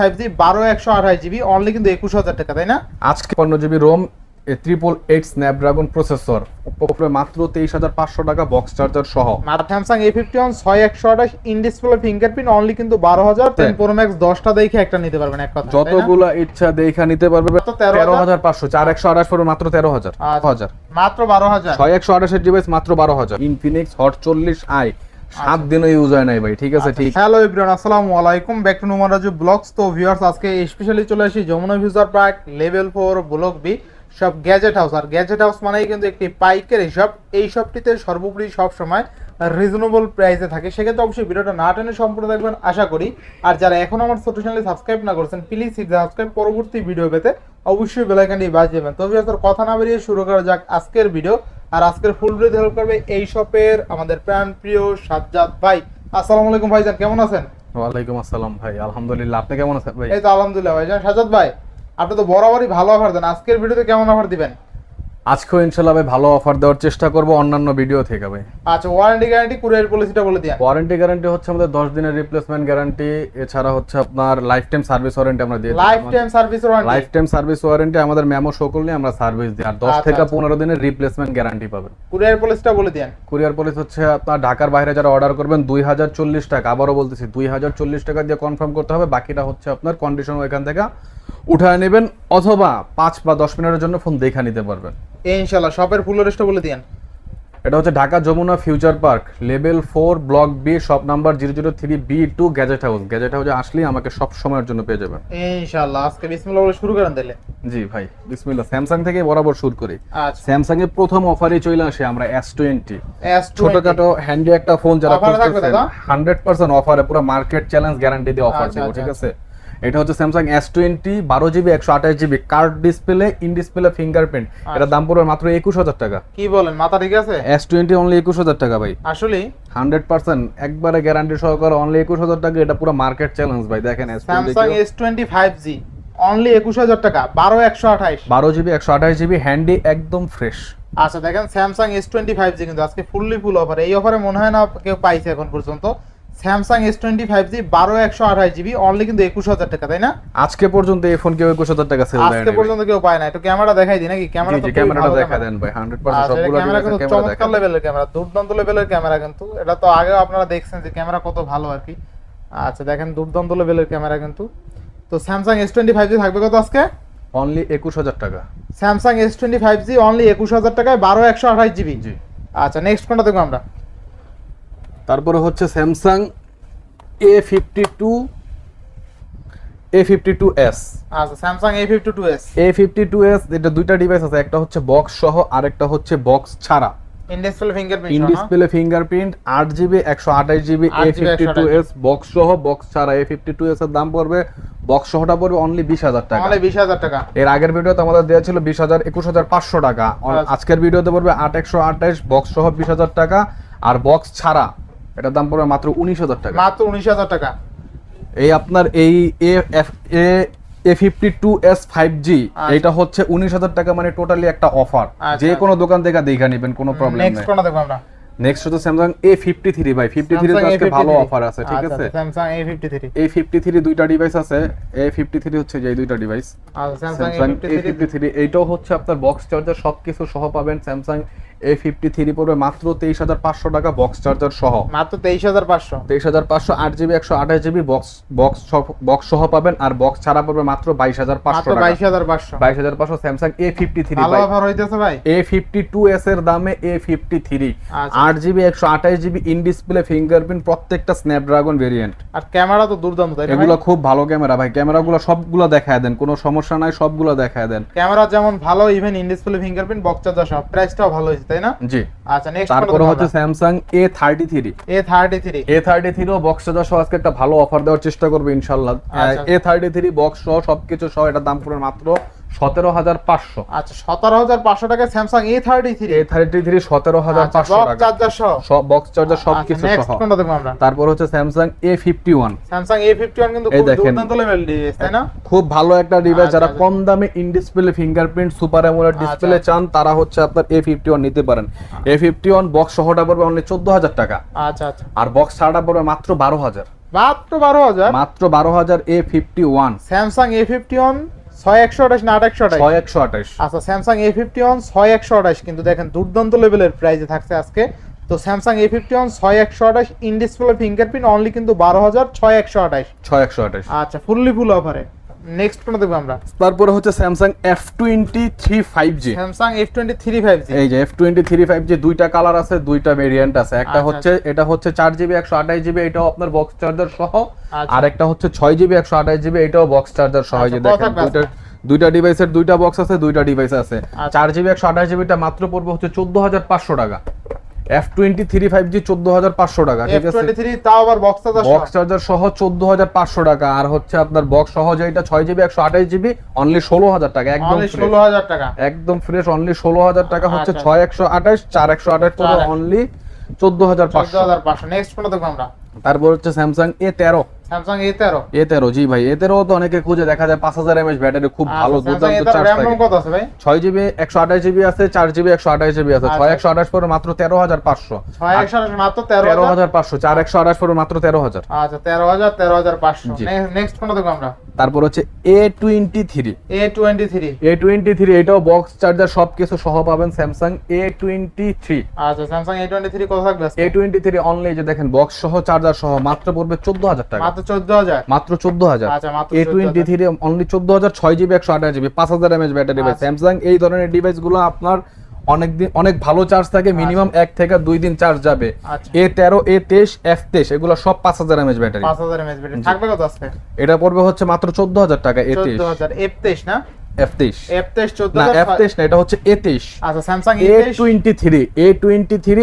Five G বারো একশো আঠাশ জিবি অনলি কিন্তু একুশ হাজার টাকা তাই না? আজকে পনেরো GB ROM triple eight Snapdragon processor মাত্র তেইশ হাজার পাঁচশো টাকা বক্স চার্জার সহ। স্যামসাং এ ফিফটি ওয়ান ছয় একশো আঠাশ ইন ডিসপ্লে ফিঙ্গারপ্রিন্ট অনলি কিন্তু বারো হাজার টেন প্রো ম্যাক্স দশটা দেখে একটা নিতে পারবেন এক কথা? যতগুলা ইচ্ছা দেখা নিতে পারবে তো তেরো হাজার। পাঁচশো চার একশো আঠাশ পড়বে মাত্র তেরো হাজার আচ্ছা। হাজার। মাত্র বারো হাজার। ছয় একশো আঠাশের ডিভাইস মাত্র বারো হাজার। ইনফিনিক্স হট চল্লিশ আই সাত দিনও ইউজ হয় নাই ভাই ঠিক আছে ঠিক। হ্যালো এভরিওয়ান আসসালামু আলাইকুম ব্যাক টু নুমারাজু ব্লগস তো ভিউয়ার্স আজকে স্পেশালি চলে আসি Jamuna Future Park level four block B সব গ্যাজেট হাউস আর গ্যাজেট হাউস মানেই কিন্তু একটি পাইকারি শপ এই শপটিতে সর্বোপরি সব সময় রিজনেবল প্রাইসে থাকে। সেক্ষেত্রে অবশ্যই ভিডিওটা না টেনে সম্পূর্ণ দেখবেন আশা করি। আর যারা এখন আমার ছোট চ্যানেলে সাবস্ক্রাইব না করছেন প্লিজ সাবস্ক্রাইব পরবর্তী ভিডিও পেতে অবশ্যই বেলাইকানটি বাজিয়ে দেবেন। তো ভিউয়ার্স আর কথা না বেরিয়ে শুরু করা যাক আজকের ভিডিও আর আজকের ফুল ভিডিও হেল্প করবে এই শপের আমাদের প্রাণ প্রিয় সাজ্জাদ ভাই। আসসালামু আলাইকুম ভাইজান কেমন আছেন? ওয়ালাইকুম আসসালাম ভাই আলহামদুলিল্লাহ। আপনি কেমন আছেন ভাই? এই তো আলহামদুলিল্লাহ ভাইজান। সাজ্জাদ ভাই আপনি তো বরাবরই ভালো অফার দেন। আজকের ভিডিওতে কেমন অফার দিবেন? আজকেও ইনশাল্লাহ ভাই ভালো অফার দেওয়ার চেষ্টা করব অন্যান্য ভিডিও থেকে ভাই। আচ্ছা ওয়ারেন্টি গ্যারান্টি কুরিয়ার পলিসিটা বলে দিন ওয়ারেন্টি গ্যারান্টি হচ্ছে আমাদের দশ দিনের রিপ্লেসমেন্ট গ্যারান্টি এছাড়া হচ্ছে আপনার লাইফ টাইম সার্ভিস ওয়ারেন্টি আমরা দিয়ে life time service life warranty time service warranty আমাদের মেমো শো করলে আমরা সার্ভিস দিই। আর দশ আচ্ছা, থেকে আচ্ছা। পনেরো দিনের রিপ্লেসমেন্ট গ্যারান্টি পাবেন। কুরিয়ার পলিসিটা বলে দিন কুরিয়ার পলিস হচ্ছে আপনার ঢাকার বাইরে যারা অর্ডার করবেন দুই হাজার চল্লিশ টাকা। আবারও বলতেছি দুই হাজার চল্লিশ টাকা দিয়ে কনফার্ম করতে হবে। বাকিটা হচ্ছে আপনার কন্ডিশন এখান থেকে উঠায় নেবেন অথবা পাঁচ বা দশ মিনিটের জন্য ফোন দেখা নিতে পারবেন। ইনশাআল্লাহ শপের ফুল লিস্টটা বলে দিন এটা হচ্ছে Dhaka Jamuna Future Park level four block B shop number zero zero three B two Gadget House. Gadget হাউসে আসলেই আমাকে সব সময়ের জন্য পেয়ে যাবেন। ইনশাআল্লাহ আজকে বিসমিল্লাহ বলে শুরু করেন তাহলে। জি ভাই বিসমিল্লাহ। স্যামসাং থেকে বরাবর শুরু করি। আচ্ছা। স্যামসাং এর প্রথম অফারে চলে আসে আমরা এস টোয়েন্টি ছোটখাটো হ্যান্ডি একটা ফোন যারা? হান্ড্রেড পার্সেন্ট অফারে পুরো মার্কেট চ্যালেঞ্জ গ্যারান্টি দিয়ে অফার আচ্ছা, দেবো আচ্ছা, ঠিক আছে? এটা হচ্ছে স্যামসাং এস টোয়েন্টি বারো জিবি একশো আঠাশ GB card display in display fingerprint. এটার দাম পড়বে মাত্র একুশ হাজার টাকা। কি বলেন মাথা ঠিক আছে? এস টোয়েন্টি অনলি একুশ হাজার টাকা ভাই। আসলে হান্ড্রেড পার্সেন্ট একবারে গ্যারান্টি সহকারে অনলি একুশ হাজার টাকা এটা পুরো মার্কেট চ্যালেঞ্জ ভাই দেখেন Samsung S twenty five G only একুশ হাজার টাকা বারো একশো আঠাইশ বারো জিবি একশো আঠাশ জিবি হ্যান্ডি একদম ফ্রেশ আচ্ছা দেখেন Samsung S twenty five G কিন্তু আজকে ফুললি ফুল অফার এই অফারে মনে হয় না কেউ পাইছে এখন পর্যন্ত। Samsung S twenty five G বারো একশো আঠাশ জিবি অনলি কিন্তু একুশ হাজার টাকা তাই না? আজকে পর্যন্ত এই ফোন কেউ একুশ হাজার টাকা সেল আজকে পর্যন্ত কেউ পায় না। একটু ক্যামেরা দেখাই দিই নাকি? ক্যামেরা তো ক্যামেরাটা ভালো দেখা camera। দেন ভাই হান্ড্রেড পার্সেন্ট আচ্ছা, ক্যামেরা কিন্তু চমৎকার লেভেলের ক্যামেরা দুর্দান্ত লেভেলের ক্যামেরা কিন্তু। এটা তো আগেও আপনারা দেখছেন যে ক্যামেরা কত ভালো আর কি। আচ্ছা দেখেন দুর্দান্ত লেভেলের ক্যামেরা কিন্তু। তো Samsung S twenty five G থাকবে কত আজকে? অনলি একুশ হাজার টাকা। Samsung S twenty five G only একুশ হাজার টাকায় বারো একশো আঠাশ জিবি জি। আচ্ছা নেক্সট কোনটা দেখব আমরা? তারপরে হচ্ছে Samsung A fifty two A fifty two S আচ্ছা Samsung A fifty two S A fifty two S এটা দুইটা ডিভাইস আছে একটা হচ্ছে বক্স সহ আর একটা হচ্ছে বক্স ছাড়া। In display fingerprint in display fingerprint আট জিবি একশো আঠাশ GB A fifty two S box সহ বক্স ছাড়া এ ফিফটি টু এস এর দাম পড়বে। বক্স সহটা পড়বে অনলি বিশ হাজার টাকা। অনলি বিশ হাজার টাকা। এর আগের ভিডিওতে আমাদের দেওয়া ছিল বিশ হাজার একুশ হাজার পাঁচশো টাকা। আচ্ছা। আজকের ভিডিওতে পড়বে আট একশো আঠাশ বক্স সহ বিশ হাজার টাকা। আর বক্স ছাড়া এটার দাম পড়বে মাত্র উনিশ হাজার টাকা। মাত্র উনিশ হাজার টাকা। এই আপনার এই A F A A fifty two S five G আচ্ছা। হচ্ছে উনিশ হাজার টাকা মানে টোটালি একটা অফার আচ্ছা, যে কোনো দোকান থেকে দেখে নেবেন কোনো প্রবলেম নেই। নেক্সট হচ্ছে স্যামসাং এ ফিফটি থ্রি ভাই। ফিফটি থ্রি আজকে ভালো অফার আছে ঠিক আচ্ছা, আছে? স্যামসাং এ ফিফটি থ্রি এই ফিফটি থ্রি দুইটা ডিভাইস আছে। এ ফিফটি থ্রি হচ্ছে যে দুইটা device Samsung A A fifty three এইটাও হচ্ছে আপনার বক্স চার্জার সবকিছু সহ পাবেন। স্যামসাং এ ফিফটি থ্রি পড়বে মাত্র তেইশ হাজার পাঁচশো টাকা বক্স চার্জার সহ। মাত্র তেইশ হাজার পাঁচশো। তেইশ হাজার পাঁচশো আট জিবি একশো আঠাশ জিবি বক্স বক্স বক্স সহ পাবেন আর বক্স ছাড়া পড়বে মাত্র বাইশ হাজার পাঁচশো বাইশ হাজার পাঁচশো। বাইশ হাজার পাঁচশো Samsung A fifty three offer হইতেছে ভাই। এ ফিফটি টু এস এর দামে এ ফিফটি থ্রি। আট জিবি একশো আঠাশ জিবি ইন ডিসপ্লে ফিঙ্গারপ্রিন্ট প্রত্যেকটা স্ন্যাপড্রাগন ভেরিয়েন্ট আর ক্যামেরা তো দুর্দান্ত এগুলো খুব ভালো ক্যামেরা ভাই। ক্যামেরাগুলো সবগুলো দেখায় দেন কোনো সমস্যা নাই সবগুলো দেখায় দেন। ক্যামেরা যেমন ভালো even in display fingerprint box charger সব প্রাইসটাও ভালো হয়েছে তাই না? জি। আচ্ছা নেক্সট তারপরে হচ্ছে Samsung A thirty three A thirty three A thirty থ্রিও box সহ আজকে একটা ভালো অফার দেওয়ার চেষ্টা করবে ইনশাল্লাহ। আচ্ছা। এ থার্টি থ্রি বক্স সহ সবকিছু সহ এটা দাম পড়বে মাত্র সতেরো হাজার পাঁচশো। আচ্ছা সতেরো হাজার পাঁচশো টাকা Samsung A thirty three A thirty three সতেরো হাজার পাঁচশো চার্জার সহ। সব বক্স চার্জার সবকিছু নেক্সট সহ। আমরা? তারপর হচ্ছে Samsung A fifty one Samsung A fifty one কিন্তু খুব দুর্দান্ত লেভেল তাই না? খুব ভালো একটা ডিভাইস আচ্ছা, যারা আচ্ছা। কম দামে in display fingerprint super AMOLED display আচ্ছা। চান তারা হচ্ছে আপনার এ ফিফটি ওয়ান নিতে পারেন। এ ফিফটি ওয়ান বক্স সহটা পড়বে অনলি চোদ্দ হাজার টাকা। আচ্ছা আচ্ছা। আর বক্স ছাড়াটা পড়বে মাত্র বারো হাজার। মাত্র বারো হাজার? মাত্র বারো হাজার A fifty one Samsung A fifty one ছয় একশো আঠাশ না আট একশো আঠাশ? ছয় একশো আঠাশ। আচ্ছা স্যামসাং এ ফিফটি ওয়ান ছয় একশো আঠাশ কিন্তু দেখেন দুর্দান্ত লেভেলের থাকছে আজকে। তো স্যামসাং এ ফিফটি ওয়ান ছয় একশো আঠাশ ইন ডিসপ্লে ফিঙ্গারপ্রিন্ট অনলি কিন্তু বারো হাজার ছয় একশো আঠাশ। ছয় একশো আঠাশ। আচ্ছা ফুললি ফুল অফারে নেক্সট কোনটা দেখব আমরা? তারপরে হচ্ছে Samsung F twenty three five G Samsung F twenty three five G এই যে F twenty three five G দুইটা কালার আছে দুইটা ভেরিয়েন্ট আছে। একটা আচ্ছা, হচ্ছে এটা হচ্ছে চার জিবি একশো আঠাশ জিবি এটাও আপনার বক্স চার্জার সহ। আচ্ছা। আর একটা হচ্ছে ছয় জিবি একশো আঠাশ জিবি এটাও বক্স চার্জার সহ। যে আচ্ছা, দেখেন দুইটা দুইটা ডিভাইসের দুইটা বক্স আছে দুইটা ডিভাইস আছে। আচ্ছা। চার জিবি একশো আঠাশ জিবিটা মাত্র পড়বে হচ্ছে চোদ্দ হাজার পাঁচশো টাকা। F twenty three five G চোদ্দ হাজার পাঁচশো টাকা ঠিক আছে? তাও আবার বক্স বক্স চার্জার সহ চোদ্দ হাজার পাঁচশো টাকা আর হচ্ছে আপনার বক্স সহ যেটা ছয় জিবি একশো আঠাশ জিবি অনলি ষোলো হাজার টাকা একদম ষোলো হাজার টাকা। একদম ফ্রেশ অনলি ষোলো হাজার টাকা হচ্ছে আচ্ছা। ছয় একশো আঠাশ চার একশো আঠাশ টাকা অনলি চোদ্দ হাজার পাঁচশো। হাজার পাঁচশো। নেক্সট কোনটা দেখব আমরা। তারপর হচ্ছে স্যামসাং এ তেরো। স্যামসাং এ তেরো এ তেরো জি ভাই। এ তেরো তো অনেকে খুঁজে দেখা যায় পাঁচ হাজার এমএচ ব্যাটারি খুব ভালো আচ্ছা, স্যামসাং এ দুর্দান্ত চার্জ থাকে। রোম কত আছে ভাই? ছয় জিবি একশো আঠাশ জিবি আছে চার জিবি একশো আঠাশ জিবি আছে। আচ্ছা। ছয় একশো আঠাশ পরে মাত্র তেরো হাজার পাঁচশো। ছয় একশো মাত্র তেরো তেরো হাজার হাজার পাঁচশো চার একশো আঠাশ পরে মাত্র তেরো হাজার। আচ্ছা তেরো হাজার তেরো হাজার পাঁচশো। নেক্সট কোনটা দেখব আমরা? তারপর হচ্ছে A twenty three A twenty three A twenty three এটাও বক্স চার্জার সবকিছু সহ পাবেন স্যামসাং এ টোয়েন্টি থ্রি আচ্ছা স্যামসাং এ টোয়েন্টি থ্রি কত থাকবে আজকে? এ টোয়েন্টি থ্রি যে দেখেন বক্স সহ চার্জার সহ মাত্র পড়বে চোদ্দ হাজার টাকা। মাত্র চোদ্দ হাজার মাত্র চোদ্দ হাজার আচ্ছা মাত্র এ টোয়েন্টি থ্রি অনলি চোদ্দ হাজার ছয় জিবি একশো আঠাশ জিবি পাঁচ হাজার এমএচ ব্যাটারি ভাই আচ্ছা। স্যামসাং এই ধরনের ডিভাইসগুলো আপনার অনেক দিন অনেক ভালো চার্জ থাকে মিনিমাম এক থেকে দুই দিন চার্জ যাবে। আচ্ছা। এ তেরো এ তেইশ এফ তেইশ এগুলো সব পাঁচ হাজার এমএচ ব্যাটারি পাঁচ হাজার এমএস ব্যাটারি থাকবে কত আছে এটা পড়বে হচ্ছে মাত্র চোদ্দ হাজার টাকা এ তেইশ। হাজার এফ তেইশ না? এফ তেইশ এফ তেইশ চোদ্দ না হাজার এফ তেইশ না এটা হচ্ছে এ তেইশ আচ্ছা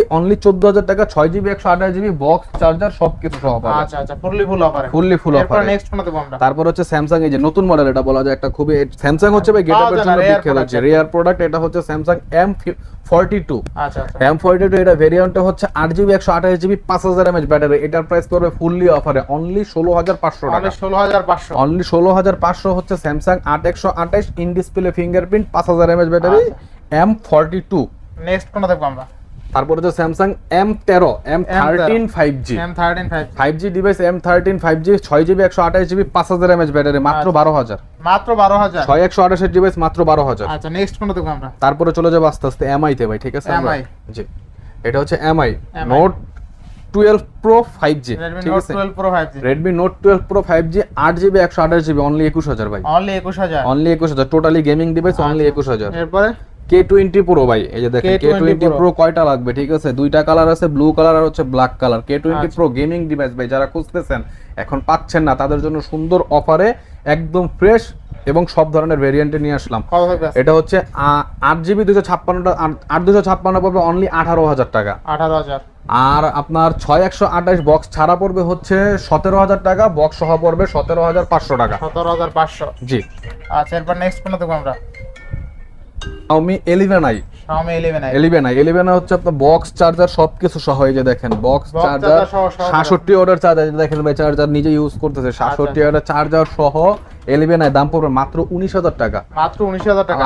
অনলি টাকা জিবি বক্স চার্জার সবকিছু সহ পাবেন আচ্ছা আচ্ছা ফুললি ফুল অফারে ফুললি ফুল এরপর নেক্সট কোনটা দেখব আমরা। তারপর হচ্ছে স্যামসাং এই যে নতুন মডেল এটা বলা যায় একটা খুবই স্যামসাং হচ্ছে ভাই গেটআপের জন্য বিখ্যাত product হচ্ছে। এটা। রেয়ার প্রোডাক্ট এটা হচ্ছে স্যামসাং এম ফর্টি টু। আচ্ছা আচ্ছা। এম ফর্টি টু এটা ভেরিয়েন্টটা হচ্ছে আট জিবি একশো আঠাশ জিবি পাঁচ হাজার এমএচ ব্যাটারি। এটার প্রাইস পড়বে ফুললি অফারে অনলি ষোলো হাজার পাঁচশো টাকা। ষোলো হাজার পাঁচশো। অনলি ষোলো হাজার পাঁচশো হচ্ছে স্যামসাং আট একশো আঠাশ ইন ডিসপ্লে ফিঙ্গারপ্রিন্ট পাঁচ হাজার mAh battery. M forty two next কোনটা দেখব আমরা? তারপর হচ্ছে স্যামসাং এম তেরো M thirteen five G M thirteen five G device M thirteen five G ছয় জিবি একশো আঠাশ জিবি পাঁচ হাজার এমএচ ব্যাটারি মাত্র আচ্ছা। বারো হাজার। মাত্র বারো হাজার? ছয় একশো আঠাশের ডিভাইস মাত্র বারো হাজার। আচ্ছা নেক্সট কোনটা দেখব আমরা। তারপরে চলে যাব আস্তে আস্তে এমআই তে ভাই ঠিক আছে? MI G. এটা হচ্ছে MI note twelve pro five G Redmi ঠিক নোট আছে? Twelve pro five G Redmi note twelve pro five G আট জিবি একশো আঠাশ জিবি অনলি একুশ হাজার ভাই। অনলি একুশ হাজার। অনলি একুশ হাজার টোটালি গেমিং ডিভাইস অনলি। একুশ হাজার। এরপরে? কে টোয়েন্টি প্রো ভাই এই যে দেখেন কে টোয়েন্টি প্রো কয়টা লাগবে ঠিক আছে? দুইটা কালার আছে ব্লু কালার আর হচ্ছে ব্ল্যাক কালার কে টোয়েন্টি আচ্ছা। প্রো গেমিং ডিভাইস ভাই যারা খুঁজতেছেন এখন পাচ্ছেন না তাদের জন্য সুন্দর অফারে একদম ফ্রেশ এবং সব ধরনের ভেরিয়েন্টে নিয়ে আসলাম? এটা হচ্ছে আট জিবি দুশো ছাপ্পান্নটা আট দুশো ছাপ্পান্ন পড়বে অনলি আঠারো হাজার টাকা। আঠারো হাজার। আর আপনার ছয় একশো আঠাশ বক্স ছাড়া পড়বে হচ্ছে সতেরো হাজার টাকা বক্স সহ পড়বে সতেরো হাজার পাঁচশো টাকা। সতেরো হাজার পাঁচশো। জি। আচ্ছা এরপর নেক্সট কোনটা দেখব আমরা। Xiaomi 11i eleven I eleven হচ্ছে আপনার বক্স চার্জার সবকিছু সহ এই যে দেখেন বক্স চার্জার charger সহ সহ সাতষট্টি অর্ডার চার্জার দেখেন ভাই চার্জার নিজে ইউজ করতেছে। আচ্ছা। অর্ডার চার্জার সহ এলিভেন আই দাম পড়বে মাত্র টাকা। মাত্র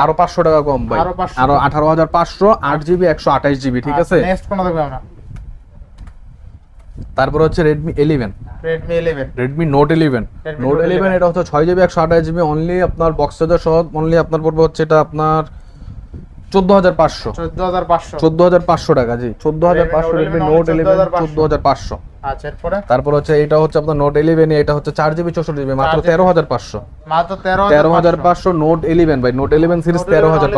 আরও পাঁচশো টাকা কম ভাই। আরও 500 ঠিক আছে? নেক্সট দেখব আমরা? তারপর হচ্ছে Redmi eleven Redmi eleven Redmi Note eleven Note Note eleven 11 এটা হচ্ছে ছয় জিবি একশো আঠাশ জিবি অনলি আপনার বক্স চার্জার সহ অনলি আপনার পড়বে হচ্ছে এটা আপনার চোদ্দ হাজার পাঁচশো। চোদ্দ হাজার পাঁচশো। টাকা জি। চোদ্দ হাজার পাঁচশো রেডমি নোট ইলেভেন চোদ্দ হাজার পাঁচশো। আচ্ছা তারপর হচ্ছে এটা হচ্ছে আপনার নোট ইলেভেন এটা হচ্ছে চার জিবি চৌষট্টি জিবি মাত্র তেরো হাজার পাঁচশো। মাত্র তেরো হাজার পাঁচশো। নোট ইলেভেন ভাই। নোট ইলেভেন সিরিজ তেরো হাজার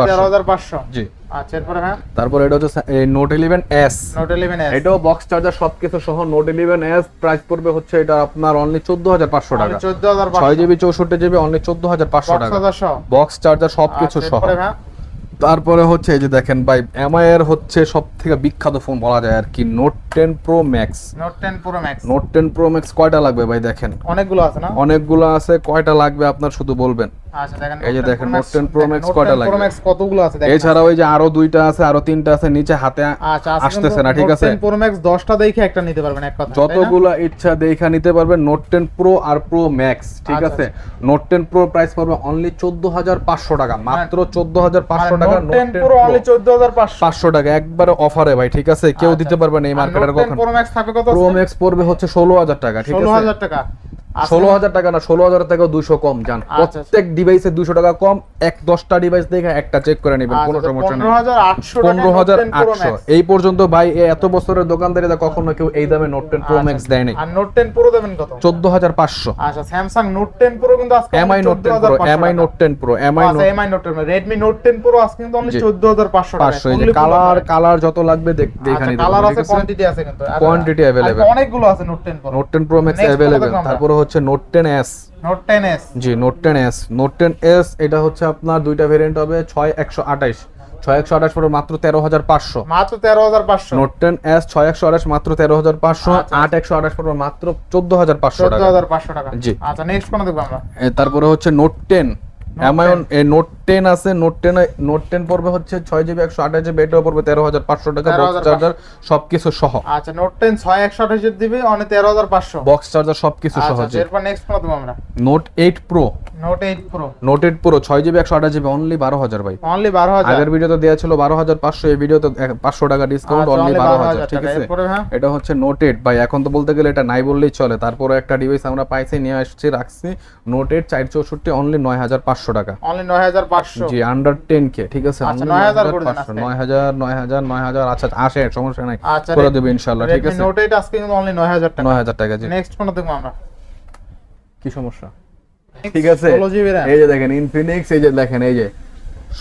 পাঁচশো। জি। আচ্ছা হ্যাঁ? তারপর এটা হচ্ছে Note eleven S Note eleven S এটাও বক্স চার্জার সবকিছু সহ নোট ইলেভেন এস প্রাইস পড়বে হচ্ছে এটা আপনার অনলি চোদ্দ হাজার পাঁচশো টাকা। চোদ্দ হাজার ছয় জিবি চৌষট্টি জিবি অনলি চোদ্দ হাজার পাঁচশো টাকা। বক্স চার্জার সবকিছু আচ্ছা, সহ। তারপরে হচ্ছে এই যে দেখেন ভাই এমআই এর হচ্ছে সব থেকে বিখ্যাত ফোন বলা যায় আর কি Note ten Pro Max Note ten Pro Max Note ten Pro Max কয়টা লাগবে ভাই দেখেন? অনেকগুলো আছে না? অনেকগুলো আছে কয়টা লাগবে আপনার শুধু বলবেন। এই যে দেখেন, Pro 10 Pro দেখেন, কয়টা 10 Pro লাগবে? কতগুলো আছে দেখেন? এছাড়া ওই যে আরও দুইটা আছে আরও তিনটা আছে নিচে হাতে আচ্ছা আসতেছে না ঠিক Note আছে? 10 Pro Max 10টা দেখে একটা নিতে পারবেন এক কথা তাই ইচ্ছা দেখা নিতে পারবেন নোট টেন প্রো আর প্রো ম্যাক্স ঠিক আচ্ছা, আছে? নোট টেন প্রো প্রাইস পড়বে অনলি চোদ্দ হাজার পাঁচশো টাকা মাত্র চোদ্দ হাজার পাঁচশো মানে টাকা নোট 10 টেন Pro 14500 পাঁচশো। টাকা একবারে অফারে ভাই ঠিক আছে? কেউ আচ্ছা, দিতে পারবে না এই মার্কেটের 10 কখন? থাকবে কত প্রো ম্যাক্স পড়বে হচ্ছে ষোলো হাজার টাকা ঠিক আছে? 16000 টাকা। ষোলো হাজার টাকা না ষোলো হাজার টাকা দুশো কম আচ্ছা, আচ্ছা। প্রত্যেক ডিভাইসে দুশো টাকা কম এক দশটা ডিভাইস দেখে একটা চেক করে নেবেন কোনো আচ্ছা, সমস্যা নেই পনেরো হাজার আটশো এই পর্যন্ত ভাই এত বছরের কখনো কেউ এই দামে নোট টেন প্রো আচ্ছা, ম্যাক্স দেয়নি আর নোট টেন প্রো দেবেন কত চোদ্দ হাজার পাঁচশো আচ্ছা স্যামসাং নোট টেন প্রো কিন্তু আজকে MI Note ten Pro MI Note ten Pro MI MI Note ten Redmi Note ten Pro আজকে কিন্তু অনলি জি। চোদ্দ হাজার পাঁচশো পাঁচশো এই যে কালার কালার যত লাগবে দেখ- দেখে নিতে কালার আছে কোয়ান্টিটি আছে কিন্তু আর available। অনেকগুলো আছে Note ten Pro Note ten Pro Max available তারপরে হচ্ছে Note ten S Note ten S জি Note ten S Note ten S এটা হচ্ছে আপনার দুইটা ভেরিয়েন্ট হবে ছয় একশো আঠাইশ ছয় একশো আঠাশ পরে মাত্র তেরো হাজার পাঁচশো। মাত্র তেরো হাজার পাঁচশো। নোট টেন এস ছয় একশো আঠাশ মাত্র তেরো হাজার পাঁচশো। আচ্ছা, আট একশো আঠাশ পরে মাত্র চোদ্দ হাজার পাঁচশো টাকা। জি। আচ্ছা নেক্সট কোন দেখব আমরা? তারপরে হচ্ছে নোট টেন অ্যামাজন এ নোট টেন আছে নোট টেন নোট টেন পড়বে হচ্ছে ছয় জিবি একশো আঠাশ জিবি এটাও পড়বে তেরো হাজার পাঁচশো টাকা বক্স 13,500 চার্জার সবকিছু সহ। আচ্ছা নোট টেন ছয় একশো আঠাশের দিবি অনেক তেরো হাজার পাঁচশো। বক্স চার্জার সবকিছু সহ আচ্ছা এরপর নেক্সট কোন দেখব আমরা। Note eight Pro Note eight Pro Note eight Pro ছয় জিবি একশো আঠাশ জিবি অনলি বারো হাজার ভাই। অনলি বারো হাজার। আগের ভিডিওতে দেওয়া ছিল বারো হাজার পাঁচশো এই ভিডিওতে পাঁচশো টাকা ডিসকাউন্ট আচ্ছা, অনলি বারো হাজার ঠিক আছে? হ্যাঁ? এটা হচ্ছে নোট এইট ভাই এখন তো বলতে গেলে এটা নাই বললেই চলে। তারপরে একটা ডিভাইস আমরা পাইছি নিয়ে আসছি রাখছি। নোট এইট চার চৌষট্টি অনলি নয় হাজার পাঁচশো টাকা। অনলি নয় হাজার পাঁচশো। জি আন্ডার টেন কে ঠিক আছে? আচ্ছা, only 9,000 করে দেন 9,500, আজকে। 9,000 9,000 9,000 আচ্ছা আসে সমস্যা নাই। আচ্ছা করে দেবে ইনশাআল্লাহ ঠিক আছে? নোট এইট আজকে কিন্তু অনলি নয় হাজার টাকা। নয় হাজার টাকা জি। নেক্সট দেখব আমরা। কি সমস্যা? ঠিক আছে? এই যে দেখেন ইনফিনিক্স এই যে দেখেন এই যে।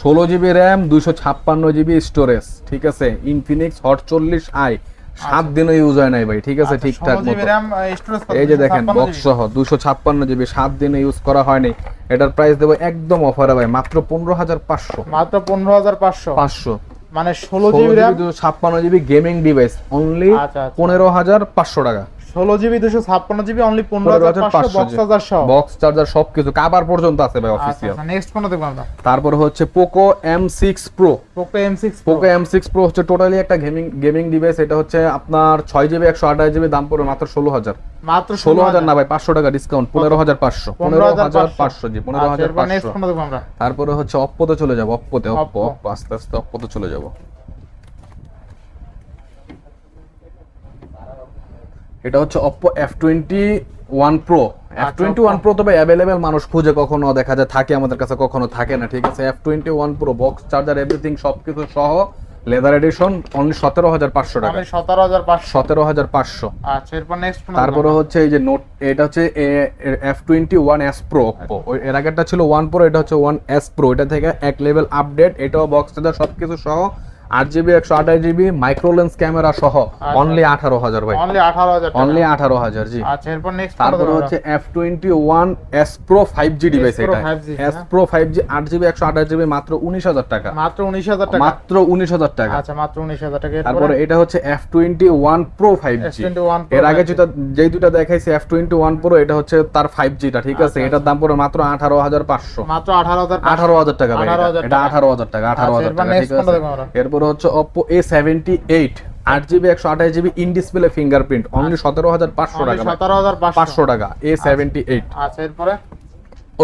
ষোলো জিবি র্যাম দুইশো ছাপ্পান্ন জিবি স্টোরেজ ঠিক আছে? ইনফিনিক্স হট চল্লিশ আই সাত দিনও ইউজ হয় নাই ভাই ঠিক আছে ঠিকঠাক মতো। এই যে দেখেন বক্স সহ দুশো ছাপ্পান্ন জিবি সাত দিনে ইউজ করা হয়নি। এটার প্রাইস দেবো একদম অফারে ভাই মাত্র পনেরো হাজার পাঁচশো। মাত্র পনেরো হাজার পাঁচশো। পাঁচশো। মানে ষোলো জিবি ছাপ্পান্ন জিবি গেমিং ডিভাইস অনলি আচ্ছা, আচ্ছা। পনেরো হাজার পাঁচশো টাকা। ষোলো জিবি দুশো ছাপ্পান্ন জিবি অনলি পনেরো পনেরো হাজার হাজার বক্স হাজার সহ। বক্স চার্জার সবকিছু কাবার পর্যন্ত আছে ভাই আচ্ছা অফিসিয়াল নেক্সট কোন দেখব আমরা? তারপর হচ্ছে Poco M six Pro Poco M six Poco M six Pro হচ্ছে টোটালি একটা গেমিং গেমিং ডিভাইস এটা হচ্ছে আপনার ছয় জিবি একশো আঠাশ জিবি দাম পড়বে মাত্র ষোলো হাজার। মাত্র ষোলো হাজার। না ভাই পাঁচশো টাকা ডিসকাউন্ট পনেরো হাজার পাঁচশো। পনেরো হাজার পাঁচশো। জি পনেরো হাজার পাঁচশো। আমরা? তারপরে হচ্ছে অপ্পোতে চলে যাব অপ্পোতে অপ্পো। অপ্পো আস্তে আস্তে অপ্পোতে চলে যাব। এটা হচ্ছে Oppo F twenty one Pro F twenty one Pro তবে অ্যাভেলেবেল মানুষ খুঁজে কখনো দেখা যায় থাকে আমাদের কাছে কখনো থাকে না ঠিক আছে? F twenty one Pro box charger everything সবকিছু সহ লেদার এডিশন অনলি সতেরো হাজার পাঁচশো টাকা। সতেরো হাজার পাঁচশো। সতেরো হাজার পাঁচশো। আচ্ছা এরপর নেক্সট তারপরে হচ্ছে এই যে নোট এটা হচ্ছে F twenty one S Pro Oppo এর আগেরটা ছিল ওয়ান প্রো এটা হচ্ছে ওয়ান এস প্রো এটা থেকে এক লেভেল আপডেট এটাও বক্স চার্জার সবকিছু সহ আট জিবি একশো আঠাশ জিবি মাইক্রোলেন্স ক্যামেরা সহ অনলি আঠারো হাজার ভাই। অনলি আঠারো হাজার অনলি আঠারো হাজার জি। আচ্ছা এরপর নেক্সট তারপরে হচ্ছে F twenty one S Pro five G device এটা। এস। প্রো ফাইভ জি আট জিবি একশো আঠাশ জিবি মাত্র উনিশ হাজার টাকা। মাত্র উনিশ হাজার টাকা? মাত্র উনিশ হাজার টাকা। আচ্ছা মাত্র উনিশ হাজার টাকা। তারপরে এটা হচ্ছে F twenty one Pro five G এর আগে যেটা যেই দুটা দেখাইছি এফ টোয়েন্টি ওয়ান প্রো এটা হচ্ছে তার ফাইভ জিটা ঠিক আছে? আচ্ছা, এটার দাম পড়ে মাত্র আঠারো হাজার পাঁচশো। মাত্র আঠারো হাজার আঠারো হাজার টাকা ভাই এটা। আঠারো হাজার টাকা। আঠারো আচ্ছা, হাজার টাকা ঠিক আছে? এরপরে হচ্ছে অপো এ সেভেন্টি এইট আট জিবি একশো আঠাশ GB in display fingerprint only সতেরো হাজার পাঁচশো টাকা সতেরো হাজার পাঁচশো। টাকা এ সেভেন্টি এইট আচ্ছা এরপরে?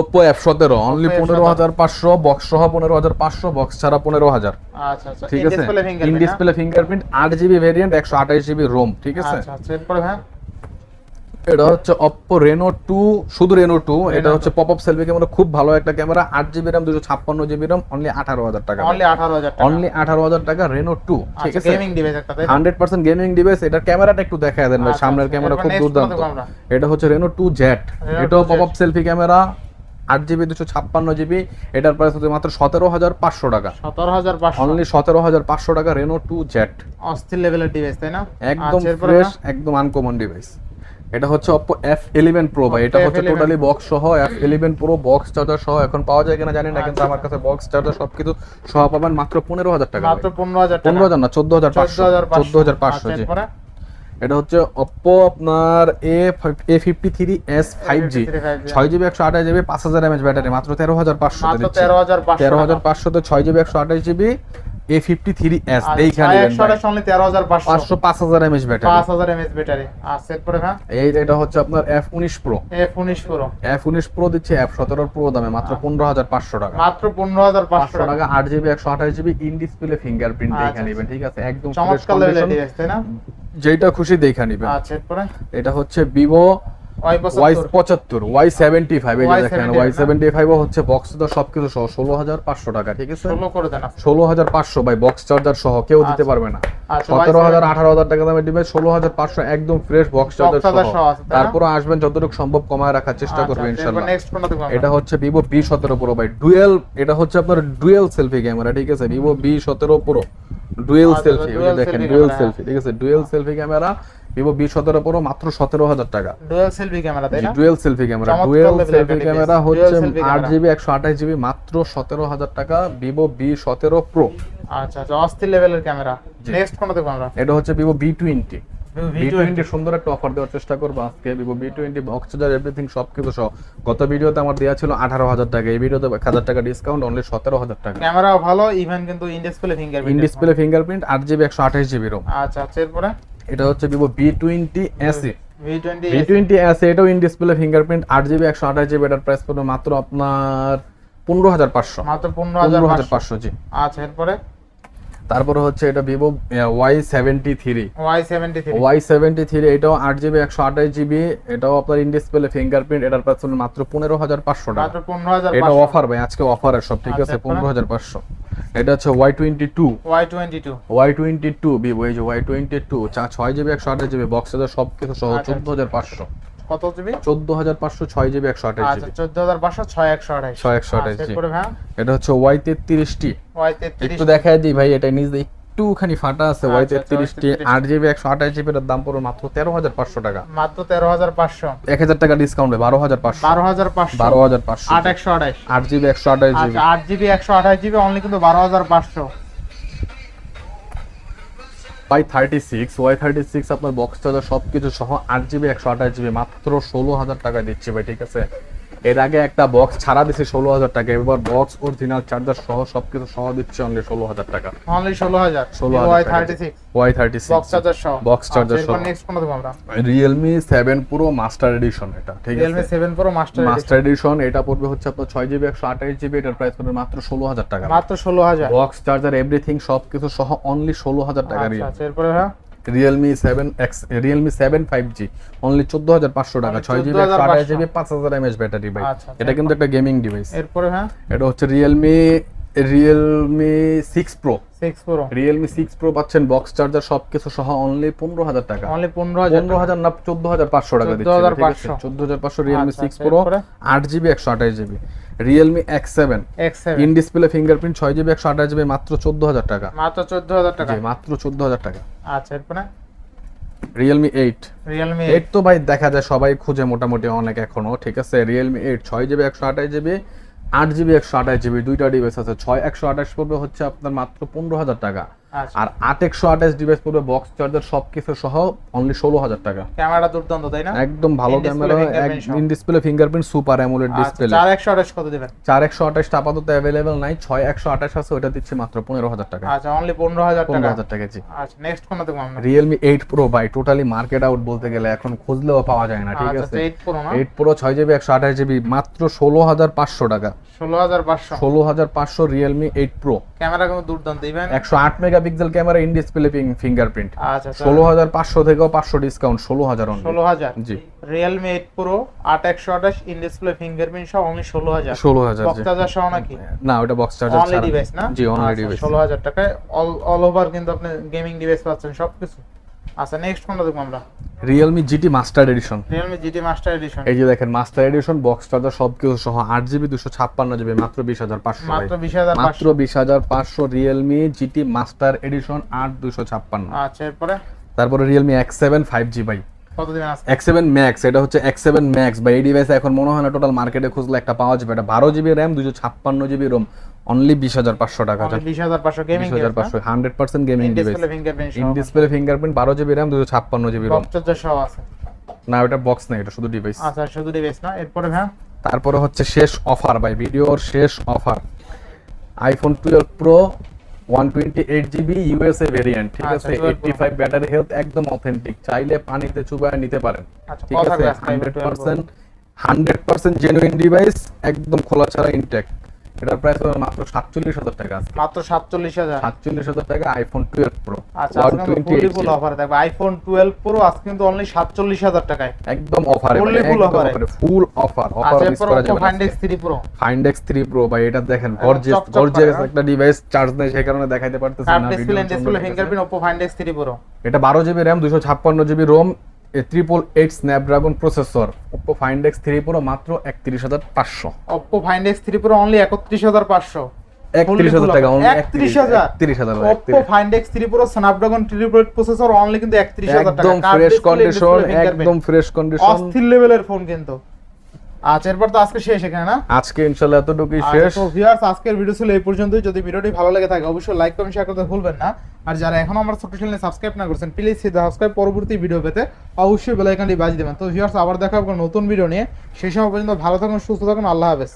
ওপো এফ সতেরো অনলি পনেরো হাজার পাঁচশো বক্স সহ পনেরো হাজার পাঁচশো বক্স ছাড়া পনেরো হাজার। আচ্ছা আচ্ছা। ঠিক আছে? ইন? ডিসপ্লে ফিঙ্গারপ্রিন্ট আট জিবি ভেরিয়েন্ট একশো আঠাশ জিবি রোম ঠিক আছে আচ্ছা আচ্ছা এরপরে হ্যাঁ এটা হচ্ছে অপো রেনো টু শুধু রেনো টু এটা হচ্ছে পপ আপ সেলফি ক্যামেরা খুব ভালো একটা ক্যামেরা আট জিবি র্যাম দুশো ছাপ্পান্ন জিবি র্যাম অনলি আঠারো হাজার টাকা। অনলি আঠারো হাজার টাকা। অনলি আঠারো হাজার টাকা রেনো টু ঠিক আচ্ছা আছে? গেমিং ডিভাইস একটা হান্ড্রেড পার্সেন্ট গেমিং ডিভাইস এটার ক্যামেরাটা একটু দেখা দেন ভাই আচ্ছা, সামনের আচ্ছা। ক্যামেরা খুব দুর্দান্ত? এটা হচ্ছে রেনো টু জেট এটাও পপ আপ সেলফি ক্যামেরা আট জিবি দুশো ছাপ্পান্ন জিবি এটার প্রাইস হচ্ছে মাত্র সতেরো হাজার পাঁচশো টাকা। সতেরো হাজার পাঁচশো। অনলি সতেরো হাজার পাঁচশো টাকা রেনো টু জেট অস্থির লেভেলের ডিভাইস তাই না? একদম আচ্ছা, ফ্রেশ? একদম আনকমন ডিভাইস এটা হচ্ছে Oppo F11 Pro ভাই। এটা হচ্ছে টোটালি বক্স সহ F11 Pro বক্স চার্জার সহ। এখন পাওয়া যায় কিনা জানি না কিন্তু আমার কাছে বক্স চার্জার সবকিছু সহ পাবেন মাত্র পনেরো হাজার টাকা মাত্র পনেরো হাজার টাকা। পনেরো হাজার না চোদ্দ হাজার পাঁচশো। চোদ্দ হাজার চোদ্দ হাজার পাঁচশো আচ্ছা, জি। এটা হচ্ছে অপো আপনার A A fifty three S five G ছয় জিবি একশো আঠাশ জিবি পাঁচ হাজার এমএচ ব্যাটারি। মাত্র তেরো হাজার পাঁচশো মাত্র তেরো হাজার পাঁচশো তেরো হাজার পাঁচশোতে ছয় জিবি একশো আঠাশ GB A fifty three S এইখানে একশো তেরো হাজার পাঁচশো। পাঁচ হাজার এমএচ ব্যাটারি পাঁচ হাজার এমএস ব্যাটারি আর হ্যাঁ এই এটা হচ্ছে আপনার এফ উনিশ প্রো এফ উনিশ প্রো এফ উনিশ প্রো দিচ্ছে এফ সতেরো প্রো দামে মাত্র পনেরো হাজার পাঁচশো টাকা। মাত্র পনেরো হাজার পাঁচশো টাকা। আট জিবি একশো আঠাশ জিবি ইন ডিসপ্লে ফিঙ্গারপ্রিন্ট আচ্ছা, দেখে নেবেন ঠিক আছে? একদম চমৎকার যেটা খুশি দেখে নেবেন। আর সেট এটা হচ্ছে ভিভো ওয়াই ওয়াই পঁচাত্তর পঁচাত্তর ওয়াই সেভেন্টি ফাইভ এই দেখেন ওয়াই সেভেন্টি ফাইভ হচ্ছে বক্স তো সবকিছু সহ ষোলো হাজার পাঁচশো টাকা ঠিক আছে? ষোলো করে দেন আপনি। ষোলো হাজার পাঁচশো বাই বক্স চার্জার সহ কেউ দিতে আচ্ছা। পারবে না। আচ্ছা, সতেরো হাজার আঠারো হাজার টাকা দামের ডিভাইস ষোলো হাজার পাঁচশো একদম ফ্রেশ বক্স চার্জার সহ। সহ আছে, তাই না? তারপরে আসবেন যতটুকু সম্ভব কমায় রাখার চেষ্টা করবে আচ্ছা, ইনশাল্লাহ আমরা? এটা হচ্ছে ভিভো বি সতেরো প্রো বাই ডুয়েল এটা হচ্ছে আপনার ডুয়েল সেলফি ক্যামেরা ঠিক আছে? ভিভো বি সতেরো প্রো ডুয়েল সেলফি দেখেন ডুয়েল সেলফি ঠিক আছে? Dual selfie camera Vivo V সতেরো প্রো মাত্র সতেরো হাজার টাকা। ডুয়াল সেলফি ক্যামেরা তাই না? Dual selfie camera dual selfie camera হচ্ছে আট জিবি একশো আঠাশ জিবি মাত্র সতেরো হাজার টাকা ভিভো বি সতেরো প্রো আচ্ছা আচ্ছা অস্থির লেভেলের ক্যামেরা নেক্সট কোনটা দেখব আমরা? এটা হচ্ছে Vivo V twenty V twenty সুন্দর একটা অফার দেওয়ার চেষ্টা করব আজকে। Vivo V twenty box charger everything সব কিছু সহ। গত ভিডিওতে আমার দেওয়া ছিল আঠারো হাজার টাকা। এই ভিডিওতে এক হাজার টাকা ডিসকাউন্ট অনলি সতেরো হাজার টাকা। ক্যামেরাও ভালো ইভেন কিন্তু in display in fingerprint display fingerprint আট জিবি একশো আঠাশ জিবি রোম আচ্ছা আচ্ছা এরপরে? এটা হচ্ছে Vivo V twenty SE V twenty V SE এটাও ইন ডিসপ্লে ফিঙ্গারপ্রিন্ট আট জিবি একশো আঠাশ জিবি এটার প্রাইস পড়বে মাত্র আপনার পনেরো হাজার পাঁচশো। মাত্র পনেরো হাজার পাঁচশো জি। আচ্ছা এরপরে? তারপরে হচ্ছে এটা Vivo Y seventy three Y seventy three Y seventy three এটাও আট জিবি একশো আঠাশ জিবি এটাও আপনার ইন ডিসপ্লে ফিঙ্গারপ্রিন্ট এটার প্রাইস মাত্র পনেরো হাজার পাঁচশো টাকা। এটা অফার ভাই আজকে অফারের সব ঠিক আচ্ছা, আছে? পনেরো হাজার পাঁচশো। এটা হচ্ছে Y twenty two Y twenty two Y twenty two Vivo এই যে ওয়াই টোয়েন্টি টু চা ছয় জিবি একশো আঠাশ জিবি বক্স সব কিছু সহ আচ্ছা, চোদ্দ হাজার পাঁচশো। কত জিবি চোদ্দ হাজার পাঁচশো ছয় জিবি একশো আঠাশ আচ্ছা জিবি চোদ্দ হাজার পাঁচশো ছয় একশো আঠাশ। ছয় একশো আঠাশ জি। এরপরে হ্যাঁ এটা হচ্ছে ওয়াই তেত্রিশ টি ওয়াই তেত্রিশ। একটু দেখায় দিই ভাই এটা নিজ একটুখানি ফাটা আছে ওয়াই আচ্ছা, আচ্ছা, তেত্রিশ টি Y33 আট জিবি একশো আঠাশ জিবি এর দাম পড়বে মাত্র তেরো হাজার পাঁচশো টাকা। মাত্র তেরো হাজার পাঁচশো। এক হাজার টাকা ডিসকাউন্ট বারো হাজার পাঁচশো। বারো হাজার পাঁচশো। বারো হাজার পাঁচশো। আট একশো আঠাশ। আট জিবি একশো আঠাশ জিবি আচ্ছা আট জিবি একশো আঠাশ জিবি অনলি কিন্তু বারো হাজার পাঁচশো। Y thirty six, Y thirty six আপনার বক্স চার্জার সব কিছু সহ আট জিবি একশো আঠাশ জিবি মাত্র ষোলো হাজার টাকা দিচ্ছে ভাই, ঠিক আছে? এর আগে একটা বক্স ছাড়া দিচ্ছে ষোলো হাজার টাকা এবার বক্স অরিজিনাল চার্জার সহ সবকিছু সহ দিচ্ছে অনলি ষোলো হাজার টাকা অনলি ষোলো হাজার ষোলো Y thirty six Y thirty box charger সহ। Box charger সহ। নেক্সট কোনটা দেবো আমরা? রিয়েলমি সেভেন পুরো মাস্টার এডিশন এটা ঠিক রিয়েলমি আছে seven Pro Master Master Edition এটা পড়বে হচ্ছে আপনার ছয় জিবি একশো আঠাশ জিবি এটার প্রাইস পড়বে মাত্র ষোলো হাজার টাকা। মাত্র ষোলো হাজার বক্স চার্জার এভরিথিং সবকিছু সহ অনলি ষোলো হাজার টাকা আচ্ছা আচ্ছা এরপরে হ্যাঁ Realme seven X Realme seven five G only চোদ্দ হাজার পাঁচশো টাকা Only ছয় জিবি একশো 14,500 আঠাশ জিবি পাঁচ হাজার এমএচ ব্যাটারি ভাই। আচ্ছা, আচ্ছা, এটা কিন্তু একটা গেমিং ডিভাইস এরপরে হ্যাঁ? এটা হচ্ছে Realme Realme six Pro six Pro Realme six Pro পাচ্ছেন বক্স চার্জার সবকিছু সহ অনলি পনেরো হাজার টাকা। অনলি পনেরো হাজার পনেরো হাজার না চোদ্দ হাজার পাঁচশো টাকা দিচ্ছে। চোদ্দ হাজার পাঁচশো। রিয়েলমি সিক্স প্রো আট জিবি একশো আঠাশ GB Realme X seven in display fingerprint ছয় জিবি একশো আঠাশ জিবি মাত্র চোদ্দ হাজার টাকা। মাত্র চোদ্দ হাজার টাকা? মাত্র চোদ্দ হাজার টাকা। আচ্ছা এরপরে? রিয়েলমি এইট রিয়েলমি এইট তো ভাই দেখা যায় সবাই খুঁজে মোটামুটি অনেক এখনও ঠিক আছে? রিয়েলমি এইট ছয় জিবি একশো আঠাশ জিবি আট জিবি, একশো আঠাশ জিবি, দুইটা ডিভাইস আছে। ছয়, একশো আঠাশ পড়বে হচ্ছে আপনার মাত্র পনেরো হাজার টাকা। আর আট একশো আঠাশ ডিভাইস পড়বে বক্স চার্জার সব কিছু সহ অনলি ষোলো হাজার টাকা। ক্যামেরা দুর্দান্ত তাই না? একদম ভালো camera in display fingerprint super AMOLED আচ্ছা, ডিসপ্লে চার একশো আঠাশ কত দেবেন? চার একশো আঠাশটা আপাতত অ্যাভেলেবেল নাই ছয় একশো আঠাশ আছে ওটা দিচ্ছে মাত্র পনেরো হাজার টাকা। আচ্ছা অনলি পনেরো হাজার পনেরো হাজার টাকা জি। আচ্ছা নেক্সট কোনটা দেবো আমরা। Realme eight pro by totally market out বলতে গেলে এখন খুঁজলেও পাওয়া যায় না ঠিক আচ্ছা আছে? এইট প্রো এইট প্রো ছয় জিবি একশো আঠাশ জিবি মাত্র ষোলো হাজার পাঁচশো টাকা। ষোলো হাজার পাঁচশো। ষোলো হাজার পাঁচশো রিয়েলমি এইট প্রো ক্যামেরা কিন্তু দুর্দান্ত ইভেন একশো আট megapixel camera in display fingerprint আচ্ছা ষোলো হাজার পাঁচশো থেকে পাঁচশো ডিসকাউন্ট ষোলো হাজার ষোলো হাজার জি। রিয়েলমি এইট প্রো আট একশো আঠাশ ইন ডিসপ্লে ফিঙ্গারপ্রিন্ট সহ অনলি ষোলো হাজার ষোলো হাজার বক্স চার্জার সহ নাকি? না ওটা বক্স চার্জার অনলি ডিভাইস না? জি অনলি আচ্ছা, ডিভাইস ষোলো হাজার টাকায় অল অল ওভার কিন্তু আপনি গেমিং ডিভাইস পাচ্ছেন সবকিছু। আচ্ছা নেক্সট কোনটা দেখব আমরা? Realme GT Master Edition Realme GT Master Edition এই যে দেখেন মাস্টার এডিশন বক্স চার্জার সব কিছু সহ আট জিবি দুশো ছাপ্পান্ন জিবি মাত্র বিশ হাজার পাঁচশো মাত্র বিশ হাজার মাত্র বিশ হাজার পাঁচশো রিয়েলমি জিটি মাস্টার এডিশন আট দুশো ছাপ্পান্ন। আচ্ছা এরপরে? তারপরে কত দিবেন আজকে? এক্স সেভেন ম্যাক্স এটা হচ্ছে এক্স সেভেন ম্যাক্স বা এই ডিভাইস এখন মনে হয় না টোটাল মার্কেটে খুঁজলে একটা পাওয়া যাবে। এটা বারো জিবি র্যাম দুশো ছাপ্পান্ন জিবি রোম অনলি বিশ হাজার পাঁচশো টাকা বিশ হাজার পাঁচশো গেমিং বিশ হাজার পাঁচশো hundred percent gaming device display fingerprint in display fingerprint বারো জিবি র্যাম দুশো ছাপ্পান্ন জিবি আছে। না ওটা বক্স এটা শুধু ডিভাইস আচ্ছা শুধু ডিভাইস না। এরপরে হ্যাঁ তারপরে হচ্ছে শেষ অফার ভাই ভিডিওর শেষ offer iPhone twelve Pro one twenty eight GB USA variant ঠিক আচ্ছা, আছে? 12 এইটটি ফাইভ ব্যাটারি হেলথ একদম অথেন্টিক চাইলে পানিতে চুবায় নিতে পারেন। আচ্ছা, ঠিক আছে? glass পাইবে hundred 12 percent hundred percent genuine device একদম খোলা ছাড়া ইনটেক প্রাইস হবে মাত্র সাতচল্লিশ হাজার টাকা মাত্র টাকা আইফোন টুয়েলভ প্রো আচ্ছা আজকে ফুলি ফুল অফার থাকবে। আইফোন টুয়েলভ প্রো আজকে কিন্তু অনলি সাতচল্লিশ হাজার টাকায়। একদম offer full offer offer miss করা যাবে না Find X three Pro Find X three Pro ভাই এটা দেখেন গর্জিয়াস গর্জিয়াস। একটা ডিভাইস চার্জ নেই সেই কারণে দেখাইতে পারতেছি না display fingerprint Oppo Find X three Pro এটা বারো জিবি র্যাম দুশো ছাপ্পান্ন GB ROM triple eight Snapdragon processor Oppo Find X three Pro মাত্র একত্রিশ হাজার পাঁচশো। Oppo Find X three Pro only একত্রিশ হাজার পাঁচশো। একত্রিশ হাজার টাকা একত্রিশ হাজার। একত্রিশ হাজার Oppo Find X three Pro Snapdragon triple processor only কিন্তু একত্রিশ হাজার টাকা। একদম ফ্রেশ কন্ডিশন একদম ফ্রেশ কন্ডিশন অস্থির লেভেলের ফোন কিন্তু। আচ্ছা এরপর তো আজকে শেষ এখানে না? আজকে ইনশাআল্লাহ এতটুকুই আচ্ছা, শেষ। তো ভিউয়ার্স আজকের ভিডিও ছিল এই পর্যন্তই। যদি ভিডিওটি ভালো লাগে থাকে অবশ্যই লাইক কমেন্ট শেয়ার করতে ভুলবেন না। আর যারা এখনও আমার ছোট চ্যানেলে সাবস্ক্রাইব না করছেন প্লিজ সাবস্ক্রাইব পরবর্তী ভিডিও পেতে অবশ্যই বেল আইকনটি বাজিয়ে দেবেন। তো ভিউয়ার্স আবার দেখা হবে নতুন ভিডিও নিয়ে। সেই সময় পর্যন্ত ভালো থাকুন সুস্থ থাকুন আল্লাহ হাফেজ।